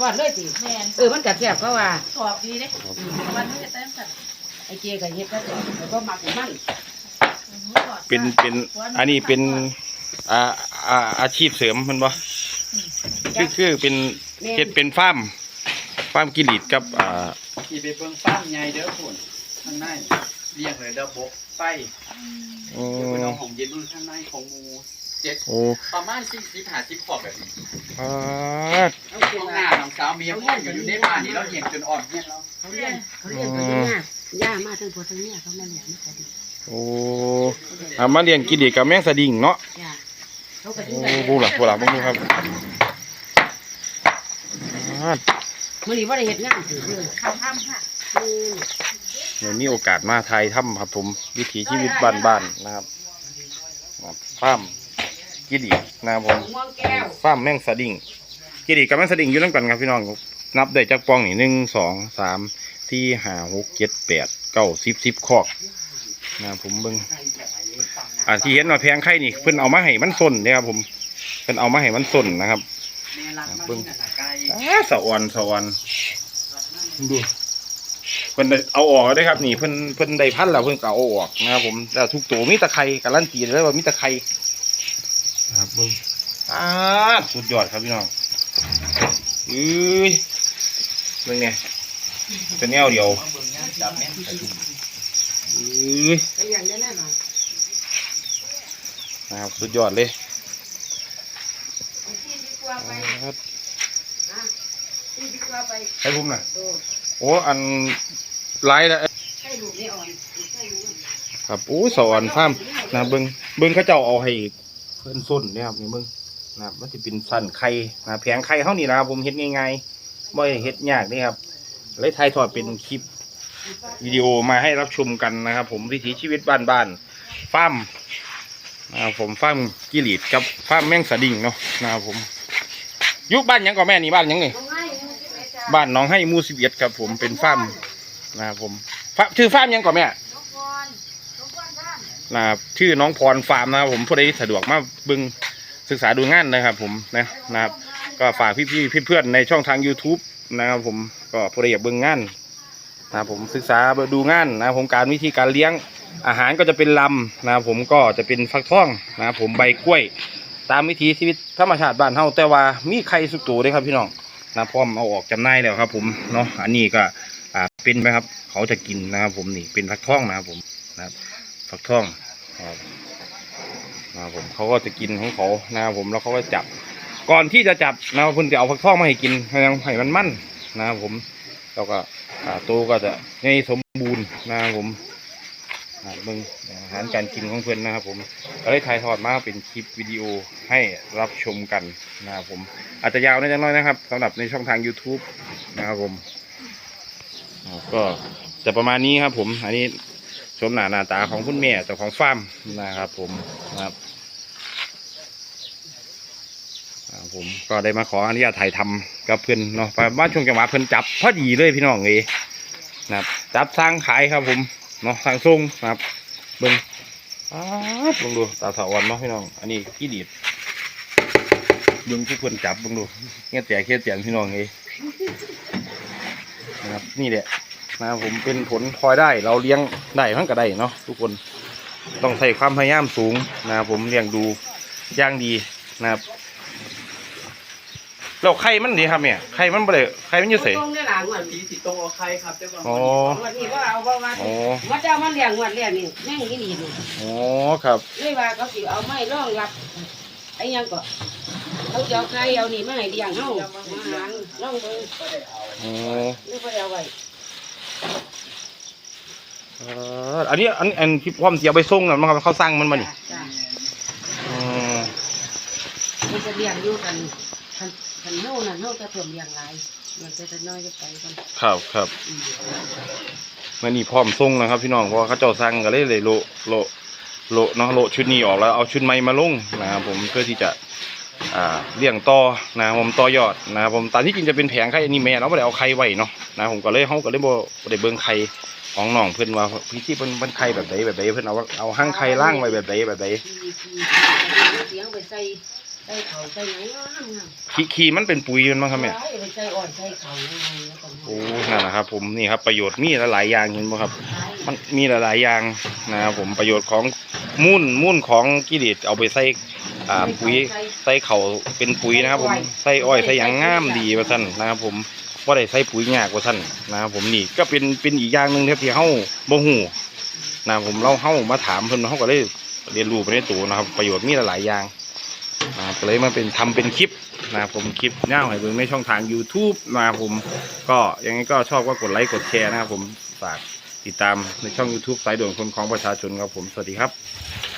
วาดเลยสิแม่นเออมันกัดแซ่บก็ว่ากรอบดีเด้วันนี้จะเต้นสัตว์ไอ้เจก็เฮ็ดก็แต่แต่ก็มักมันเป็นเป็นอันนี้เป็นอ่าอ่าอาชีพเสริมมันบ่คือคือเป็นแม่เฮ็ดเป็นฟาร์มฟาร์มกิริตกับอ่าขี่ไปเบิ่งฟ้าร์มใหญ่เด้อคุณข้างในเรียกเลยระบบไฟโอ้เดี๋ยวคุณเอาของเย็นนู่นข้างในของหมู เจ็ดโอ้ประมาณสี่สิบห้าสิบขอบแบบนี้อ่าเอาข้างหน้าน้องสาวเมียพ่ออยู่ในบ้านนี่เราเห็นจนอ่อนเนี่ยเราเขาเรียนเขาเรียนเขาเรียนง่ายย่ามาถึงพวกทั้งเนี้ยเขามาเลี้ยงมันก็ดีโอ้อ่ามาเรียนกิริตกับแมงสะดิ่งเนาะจ้าเขาก็ถึโอ้งได้ผู้หลักผู้หลักมึงครับอ่ามื้อนี้บ่ได้เฮ็ดงานสิเด้อข้าวข้ามค่ะอืมเดี๋ยวมีโอกาสมาไทยถ้ำครับผมวิถีชีวิตบ้านๆนะครับนะครับฟาร์ม กิริตนะครับผมม่วงแก้วฟาร์มแมงสะดิ่งกิริกับแมงสะดิ่งอยู่นั่นกันครับพี่น้องนับได้จากปองนี่หนึ่งสองสามสี่ห้าหกเจ็ดแปดเก้าสิบสิบคอกนะครับผมเบิ่งอ่าที่เห็นว่าแพงไข่นี่เพิ่นเอามาให้มันส้นเนี่ยครับผมเพิ่นเอามาให้มันส้นนะครับ แม่รักมากนี่นะไก่อ้าสะออนสะออนดูเพิ่นได้เอาออกแล้วเด้อครับ นี่เพิ่นเพิ่นได้พันแล้วเพิ่นก็เอาออกนะครับผมแล้วทุกตัวมีแตะไคร่การันตีเลยว่ามีแตะไคร่นะ ครับเบิ้งอ้าสุดยอดครับพี่น้องอื้ยเบิ้งเนี่ยเป็นแนวเดียวอื้ยนะครับสุดยอดเลยครับให้ผมหน่อยโอ้อันไล่ละครับอู้สอนข้ามนะเบิ้งเบิ้งเขาเจ้าเอาให้ เพื่อนส้นเนี่ยครับนี่เบิงนะครับมันจะเป็นสันไข่นะแผงไข่เท่านี้นะครับผมเฮ็ดง่ายๆไม่เฮ็ดยากนี่ครับเลยถ่ายทอดเป็นคลิปวิดีโอมาให้รับชมกันนะครับ ผมวิถีชีวิตบ้านๆฟาร์มนะครับผมฟาร์มกิริตกับฟาร์มแมงสะดิ่งเนาะนะครับผมยุบ้านยังก่อแม่นี่บ้านยังนี่เอาไงบ้านน้องให้มูสิบเอ็ดครับ ผมเป็นฟาร์มนะครับผมชื่อฟาร์มยังก่อแม่ น้องพรน้องพรบ้า นะครับชื่อน้องพรฟาร์มนะครับผมผู้ใดสะดวกมาเบึงศึกษาดูงานนะครับ ผมนะนะครับ ก็ฝากพี่ๆเพื่อนๆในช่องทาง YouTube นะครับ ผมก็ผู้ใดอยากบึงงานนะครับผมศึกษาดูงานนะครับผมการวิธีการเลี้ยงอาหารก็จะเป็นลำนะครับผมก็จะเป็นฟักทองนะครับผมใบกล้วย ตามวิถีชีวิตธรรมชาติบ้านเฮาแต่ว่ามีไข่สุกตัวด้วยครับพี่น้องนะพร้อมเอาออกจำหน่ายแล้วครับ ผมเนาะอันนี้ก็อ่าเป็นไหมครับ เขาจะกินนะครับ ผมนี่เป็นฟักทองนะครับผมนะครับ ฟักทองครับนะผมเขาก็จะกินของเขานะครับผมแล้วเขาก็จับ ก่อนที่จะจับนะครับเพิ่นจะเอาฟักทองมาให้กินให้ยังให้มันมั่นนะครับผมแล้วก็อ่าโตก็จะให้สมบูรณ์นะครับผมอาเบิ่งอาหารการกินของเพิ่อนนะครับผมก็ได้ถ่ายทอดมาเป็นคลิปวิดีโอให้รับชมกันนะครับผม อาจจะยาวนิดน้อยนะครับสำหรับในช่องทาง YouTube นะครับผมก็จะประมาณนี้ครับผม อันนี้ ชมหน้าหน้าตาของคุณแม่เจ้าของฟาร์มนะครับ ผมนะครับผมก็ได้มาขออนุญาตถ่ายทำกับเพื่อนเนาะไปบ้านช่วงจังหวะเพื่อนจับพอดีเลยพี่น้องเลยนะครับ จับสร้างขายครับ ผมเนาะสร้างทรงนะครับเบิ้งอ้าวลองดูตาสาวรเนาะพี่น้อง อันนี้พี่ดีดเบิ้งทุกคนจับเบิ้งดูเงี้ยแต่เงี้ยแต่พี่น้องเลยนะครับ นี่แหละ นะครับผมเป็นผลพลอยได้เราเลี้ยงได้ทั้งก็ได้เนาะทุกคนต้องใส่ความพยายามสูงนะครับผมเลี้ยงดูอย่างดีนะครับแล้วไข่มันดีครับเนี่ยไข่มันบ่ได้ไข่มันอยู่ไสตรงนี่ล่ะงวดสีสีตรงเอาไข่ครับเจ้าบ่าวอ๋องวดนี้บ่เอาบ่ว่าอ๋อว่าเจ้ามันเลี้ยงงวดแรกนี่แม่งอีหลีนี่อ๋อครับเลยว่าเขาสิเอาไม้รองรับไอ้หยังก็เขาจะเอาใครเอานี่มาให้เลี้ยงเฮาอาหารลองเบิ่งอ๋อนี่บ่ได้เอาไว้เอ่ออันนี้อันอันที่ความเสียไปส่งน่ะมันเขาสร้างมันมานี่จ้ะอืมมันจะเลี้ยงอยู่กันคันคันเฮานั่นเฮาจะเพิ่มเลี้ยงหลายมันจะจะน้อยจะไปกันครับครับอืมมันนี่พร้อมส่งนะครับ พี่น้องเพราะว่าเขาเจ้าสั่งก็เลยเลยโลโลโลเนาะโลชุดนี้ออกแล้วเอาชุดใหม่มาลงนะครับผมเพื่อที่จะ อ่าเลี้ยงต่อนะผมต่อยอดนะผมตามที่จริงจะเป็นแผงไข่อันนี้แม่เราไม่ได้เอาไข่ไว้เนาะนะผมก็เลยเขาก็เลยบ่บ่ได้เบิ่งไข่ของน้องเพิ่อนว่าพี่ที่เพิ่นเพิ่นไข่แบบใดแบบใดเพิ่นเอาเอาห้างไข่ล่างไว้แบบใดแบบใดเสียงไปใส่ใส่เขาใส่หยังงามขี้ขี้มันเป็นปุ๋ยมันมั้งครับแม่ใส่ไปใส่อ่อนใส่เขาโอ้นั่นแหละครับ ผมนี่ครับประโยชน์มีหลายอย่างเห็นไหมครับ มันมีหลายอย่างนะครับผมประโยชน์ของมูลมูลของกิเลสเอาไปใส่ อ่าปุ๋ยใส่เขาเป็นปุ๋ยนะครับ ผมใส่อ้อยใส่หยางงามดีว่าท่านนะครับ ผมว่าได้ใส่ปุ๋ยยากว่าท่านนะครับผมนี่ก็เป็นเป็นอีกอย่างหนึ่งครับที่เฮาบ่ฮู้นะครับผมเราเฮามาถามเพิ่นเฮาก็เลยเรียนรู้ไปในตัวนะครับ ประโยชน์มีหลายๆอย่างนะครับก็เลยมาเป็นทำเป็นคลิปนะครับผมคลิปย่าให้เบิ่งในช่องทาง YouTube นะครับผมก็ยังไงก็ชอบก็กดไลค์กดแชร์นะครับผมฝากติดตามในช่อง YouTube สายด่วนคนของประชาชนครับผมสวัสดีครับ